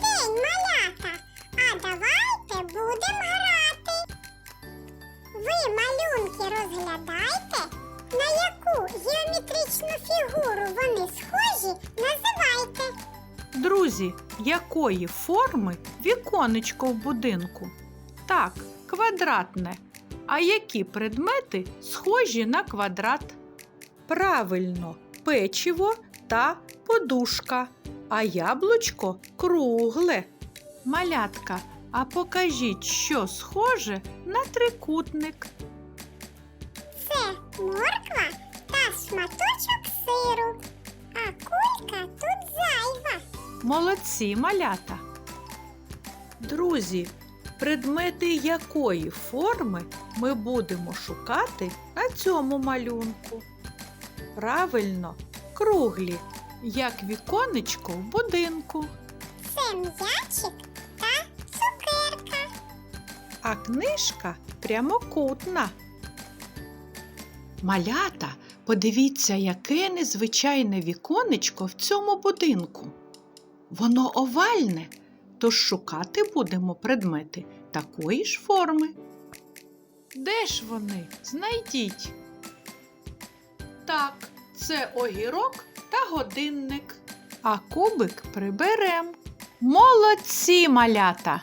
день, малята! А давайте будемо грати. Ви малюнки розглядайте. На яку геометричну фігуру вони схожі, називайте. Друзі, якої форми віконечко в будинку? Так, квадратне. А які предмети схожі на квадрат? Правильно, печиво та подушка, а яблучко кругле. Малятка, а покажіть, що схоже на трикутник. Це морква та шматочок сиру. А кулька тут зайва. Молодці малята. Друзі, предмети якої форми ми будемо шукати на цьому малюнку? Правильно, круглі, як віконечко в будинку. Це м'ячик та цукерка. а книжка прямокутна. Малята, подивіться, яке незвичайне віконечко в цьому будинку. Воно овальне, тож шукати будемо предмети такої ж форми. Де ж вони? Знайдіть. Так, це огірок та годинник. А кубик приберем. Молодці, малята!